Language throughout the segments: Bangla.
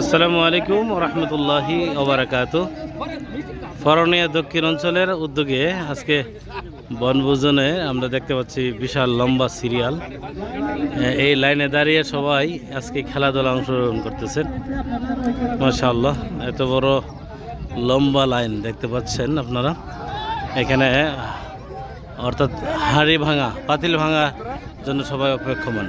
আসসালামু আলাইকুম রহমতুল্লাহি ওবরাকাত। ফরনিয়া দক্ষিণ অঞ্চলের উদ্যোগে আজকে বনভোজনে আমরা দেখতে পাচ্ছি বিশাল লম্বা সিরিয়াল। এই লাইনে দাঁড়িয়ে সবাই আজকে খেলাধুলা অংশগ্রহণ করতেছেন। মাশাআল্লাহ, এত বড় লম্বা লাইন দেখতে পাচ্ছেন আপনারা। এখানে, অর্থাৎ হাড়ি ভাঙা, পাতিল ভাঙা জন্য সবাই অপেক্ষমান।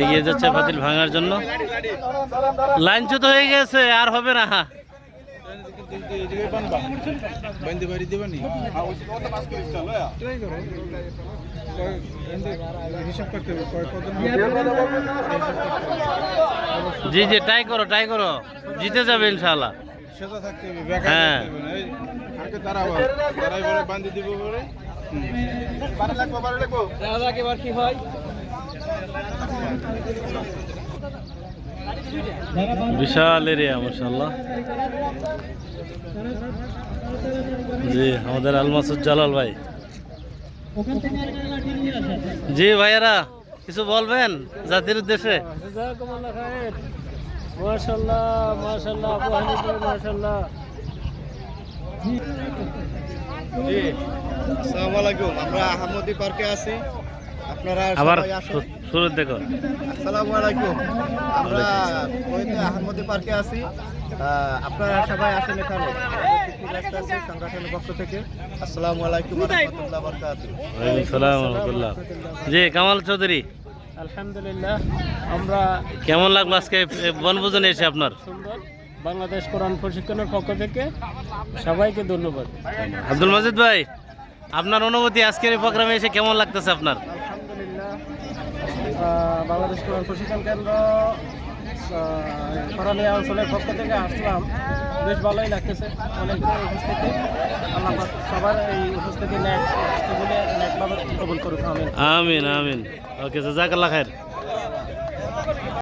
এগিয়ে যাচ্ছে ফাতিল ভাঙার জন্য। লাইন চ্যুত হয়ে গেছে, আর হবে না। বান্ধে জি জি ট্রাই করো ট্রাই করো। জিতে যাবে বেকার হ্যাঁ। বলে দিব বিশাল এরিয়া মাসাল্লাহ জি আমাদের আলমাসুদ জালাল ভাই। জি ভাইয়ারা কিছু বলবেন জাতির উদ্দেশ্যে? আমরা আহমদি পার্কে আছি। আপনারা আবার আসুন দেখো। আসসালামু আলাইকুম। আমরা কুয়েতে আহমদি পার্কে আছি। আপনারা সবাই আসেন এখানে। সংগঠনের পক্ষ থেকে আসসালামু আলাইকুম রহমতুল্লাহ বরকাতুহ। জি কামাল চৌধুরী। আলহামদুলিল্লাহ আমরা কেমন লাগল আজকে বনভোজনে এসে আপনার? সুন্দর। বাংলাদেশ কোরআন প্রশিক্ষণের পক্ষ থেকে সবাইকে ধন্যবাদ। আব্দুল মাজিদ ভাই আপনার অনুভূতি আজকের এই প্রোগ্রামে এসে কেমন লাগতেছে আপনার? বাংলাদেশ কোরআন প্রশিক্ষণ কেন্দ্র করণীয় অঞ্চলের পক্ষ থেকে আসলাম। বেশ ভালোই লাগতেছে। অনেকগুলো উপস্থিতি। আল্লাহ সবার এই উপস্থিতি ন্যাক উপস্থিতি ন্যাকভাবে কবুল করুক। আমিন। আমিন আমিন। ওকে জাজাকাল্লাহ খায়ের